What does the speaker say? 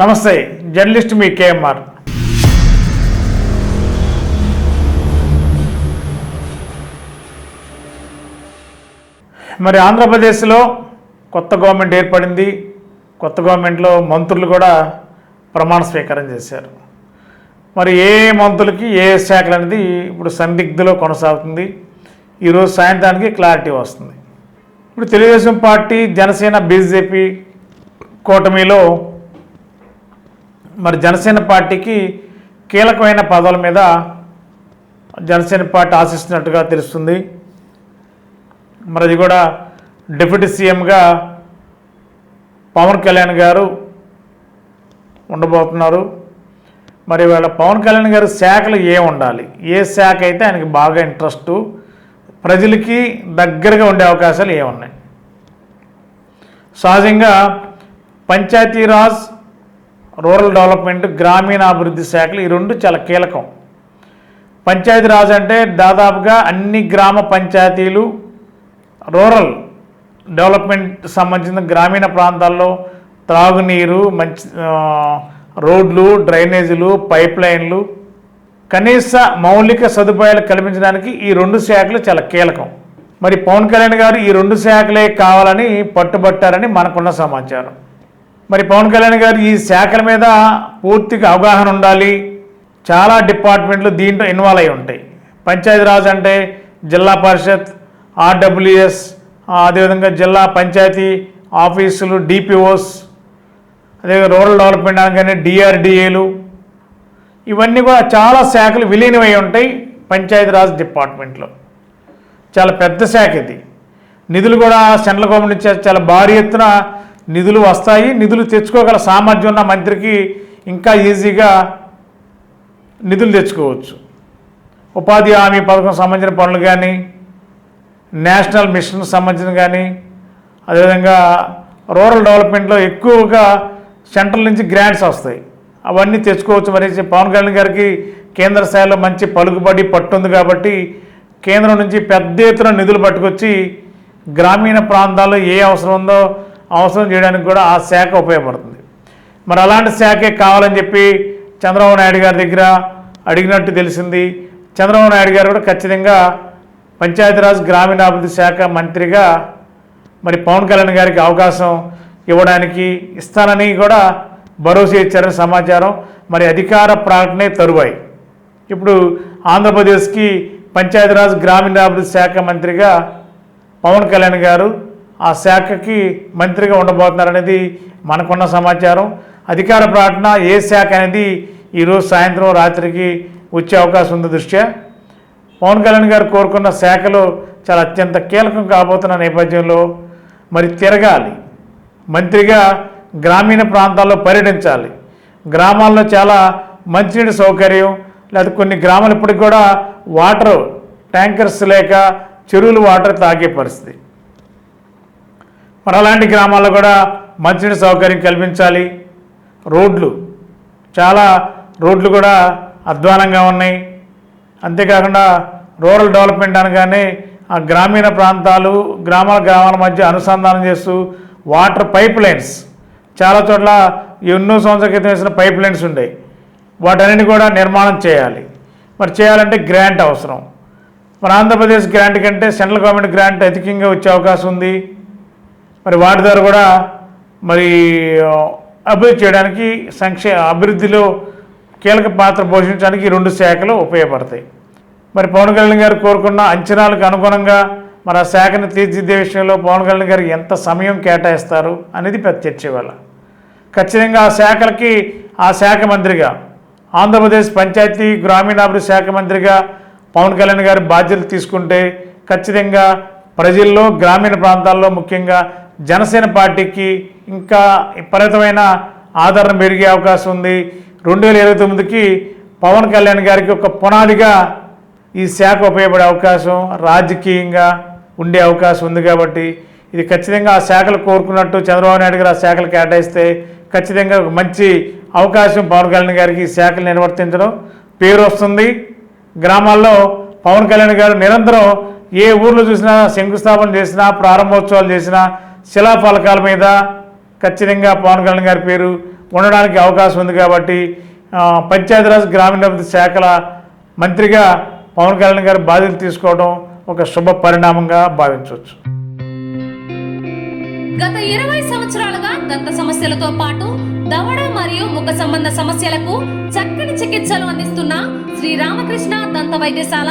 నమస్తే జర్నలిస్ట్ మీ కేఎంఆర్. మరి ఆంధ్రప్రదేశ్లో కొత్త గవర్నమెంట్ ఏర్పడింది. కొత్త గవర్నమెంట్లో మంత్రులు కూడా ప్రమాణ స్వీకారం చేశారు. మరి ఏ మంత్రులకి ఏ ఏ శాఖలు అనేది ఇప్పుడు సందిగ్ధలో కొనసాగుతుంది. ఈరోజు సాయంత్రానికి క్లారిటీ వస్తుంది. ఇప్పుడు తెలుగుదేశం పార్టీ జనసేన బీజేపీ కూటమిలో మరి జనసేన పార్టీకి కీలకమైన పదవుల మీద జనసేన పార్టీ ఆశిస్తున్నట్టుగా తెలుస్తుంది. మరి అది కూడా డిప్యూటీ సీఎంగా పవన్ కళ్యాణ్ గారు ఉండబోతున్నారు. మరి వాళ్ళ పవన్ కళ్యాణ్ గారి శాఖలు ఏ ఉండాలి? ఏ శాఖ అయితే ఆయనకి బాగా ఇంట్రెస్టు ప్రజలకి దగ్గరగా ఉండే అవకాశాలు ఏమున్నాయి సహజంగా పంచాయతీరాజ్ రూరల్ డెవలప్మెంట్ గ్రామీణాభివృద్ధి శాఖలు ఈ రెండు చాలా కీలకం. పంచాయతీరాజ్ అంటే దాదాపుగా అన్ని గ్రామ పంచాయతీలు రూరల్ డెవలప్మెంట్ సంబంధించిన గ్రామీణ ప్రాంతాల్లో త్రాగునీరు మంచి రోడ్లు డ్రైనేజీలు పైప్ లైన్లు కనీస మౌలిక సదుపాయాలు కల్పించడానికి ఈ రెండు శాఖలు చాలా కీలకం. మరి పవన్ కళ్యాణ్ గారు ఈ రెండు శాఖలే కావాలని పట్టుబట్టారని మనకున్న సమాచారం. మరి పవన్ కళ్యాణ్ గారు ఈ శాఖల మీద పూర్తిగా అవగాహన ఉండాలి. చాలా డిపార్ట్మెంట్లు దీంట్లో ఇన్వాల్వ్ అయి ఉంటాయి. పంచాయతీరాజ్ అంటే జిల్లా పరిషత్ ఆర్డబ్ల్యూఎస్ అదేవిధంగా జిల్లా పంచాయతీ ఆఫీసులు డిపిఓస్ అదే రూరల్ డెవలప్మెంట్ అనగానే డిఆర్డిఏలు. ఇవన్నీ కూడా చాలా శాఖలు విలీనమై ఉంటాయి పంచాయతీరాజ్ డిపార్ట్మెంట్లో. చాలా పెద్ద శాఖ ఇది. నిధులు కూడా సెంట్రల్ గవర్నమెంట్ నుంచి చాలా భారీ ఎత్తున నిధులు వస్తాయి. నిధులు తెచ్చుకోగల సామర్థ్యం ఉన్న మంత్రికి ఇంకా ఈజీగా నిధులు తెచ్చుకోవచ్చు. ఉపాధి హామీ పథకం సంబంధించిన పనులు కానీ నేషనల్ మిషన్ సంబంధించిన కానీ అదేవిధంగా రూరల్ డెవలప్మెంట్లో ఎక్కువగా సెంట్రల్ నుంచి గ్రాంట్స్ వస్తాయి. అవన్నీ తెచ్చుకోవచ్చు. మరి పవన్ కళ్యాణ్ గారికి కేంద్ర స్థాయిలో మంచి పలుకుబడి పట్టుంది కాబట్టి కేంద్రం నుంచి పెద్ద ఎత్తున నిధులు పట్టుకొచ్చి గ్రామీణ ప్రాంతాల్లో ఏ అవసరం ఉందో అవసరం చేయడానికి కూడా ఆ శాఖ ఉపయోగపడుతుంది. మరి అలాంటి శాఖే కావాలని చెప్పి చంద్రబాబు నాయుడు గారి దగ్గర అడిగినట్టు తెలిసింది. చంద్రబాబు నాయుడు గారు కూడా ఖచ్చితంగా పంచాయతీరాజ్ గ్రామీణాభివృద్ధి శాఖ మంత్రిగా మరి పవన్ కళ్యాణ్ గారికి అవకాశం ఇవ్వడానికి ఇస్తానని కూడా భరోసా ఇచ్చారని సమాచారం. మరి అధికార ప్రకటనే తరువాయి. ఇప్పుడు ఆంధ్రప్రదేశ్కి పంచాయతీరాజ్ గ్రామీణాభివృద్ధి శాఖ మంత్రిగా పవన్ కళ్యాణ్ గారు ఆ శాఖకి మంత్రిగా ఉండబోతున్నారనేది మనకున్న సమాచారం. అధికార ప్రకటన ఏ శాఖ అనేది ఈరోజు సాయంత్రం రాత్రికి వచ్చే అవకాశం ఉంది దృష్ట్యా? పవన్ కళ్యాణ్ గారు కోరుకున్న శాఖలు చాలా అత్యంత కీలకం కాబోతున్న నేపథ్యంలో మరి తిరగాలి. మంత్రిగా గ్రామీణ ప్రాంతాల్లో పర్యటించాలి. గ్రామాల్లో చాలా మంచినీటి సౌకర్యం లేదా కొన్ని గ్రామాలు ఇప్పటికి కూడా వాటర్ ట్యాంకర్స్ లేక చెరువులు వాటర్ తాగే పరిస్థితి. మరి అలాంటి గ్రామాల్లో కూడా మంచినీటి సౌకర్యం కల్పించాలి. రోడ్లు చాలా రోడ్లు కూడా అధ్వానంగా ఉన్నాయి. అంతేకాకుండా రూరల్ డెవలప్మెంట్ అనగానే ఆ గ్రామీణ ప్రాంతాలు గ్రామాల గ్రామాల మధ్య అనుసంధానం చేస్తూ వాటర్ పైప్ లైన్స్. చాలా చోట్ల ఎన్నో సంవత్సరాల క్రితం వేసిన పైప్ లైన్స్ ఉన్నాయి వాటన్నిటి కూడా నిర్మాణం చేయాలి. మరి చేయాలంటే గ్రాంట్ అవసరం. మరి ఆంధ్రప్రదేశ్ గ్రాంట్ కంటే సెంట్రల్ గవర్నమెంట్ గ్రాంట్ అధికంగా వచ్చే అవకాశం ఉంది. మరి వాటి ద్వారా కూడా మరి అభివృద్ధి చేయడానికి సంక్షే అభివృద్ధిలో కీలక పాత్ర పోషించడానికి రెండు శాఖలు ఉపయోగపడతాయి. మరి పవన్ కళ్యాణ్ గారు కోరుకున్న అంచనాలకు అనుగుణంగా మరి ఆ శాఖను తీర్చిదిద్దే విషయంలో పవన్ కళ్యాణ్ గారు ఎంత సమయం కేటాయిస్తారు అనేది పెద్ద చర్చ వల్ల ఖచ్చితంగా ఆ శాఖలకి ఆ శాఖ మంత్రిగా ఆంధ్రప్రదేశ్ పంచాయతీ గ్రామీణాభివృద్ధి శాఖ మంత్రిగా పవన్ కళ్యాణ్ గారి బాధ్యతలు తీసుకుంటే ఖచ్చితంగా ప్రజల్లో గ్రామీణ ప్రాంతాల్లో ముఖ్యంగా జనసేన పార్టీకి ఇంకా విపరీతమైన ఆదరణ పెరిగే అవకాశం ఉంది. రెండు వేల ఇరవై తొమ్మిదికి పవన్ కళ్యాణ్ గారికి ఒక పునాదిగా ఈ శాఖ ఉపయోగపడే అవకాశం రాజకీయంగా ఉండే అవకాశం ఉంది కాబట్టి ఇది ఖచ్చితంగా ఆ శాఖలు కోరుకున్నట్టు చంద్రబాబు నాయుడు గారు ఆ శాఖలు కేటాయిస్తే ఖచ్చితంగా ఒక మంచి అవకాశం పవన్ కళ్యాణ్ గారికి ఈ శాఖలు నిర్వర్తించడం పేరు వస్తుంది. గ్రామాల్లో పవన్ కళ్యాణ్ గారు నిరంతరం ఏ ఊర్లో చూసినా శంకుస్థాపన చేసినా ప్రారంభోత్సవాలు చేసినా శిలాఫలకాల మీద ఖచ్చితంగా పవన్ కళ్యాణ్ గారి పేరు ఉండడానికి అవకాశం ఉంది కాబట్టి పంచాయతీరాజ్ గ్రామీణాభివృద్ధి శాఖల మంత్రిగా పవన్ కళ్యాణ్ గారు బాధ్యతలు తీసుకోవడం ఒక శుభ పరిణామంగా భావించవచ్చు. గత ఇరవై సంవత్సరాలుగా దంత సమస్యలతో పాటు దవడ మరియు ముఖ సంబంధ సమస్యలకు చక్కని చికిత్సలు అందిస్తున్న శ్రీ రామకృష్ణ దంత వైద్యశాల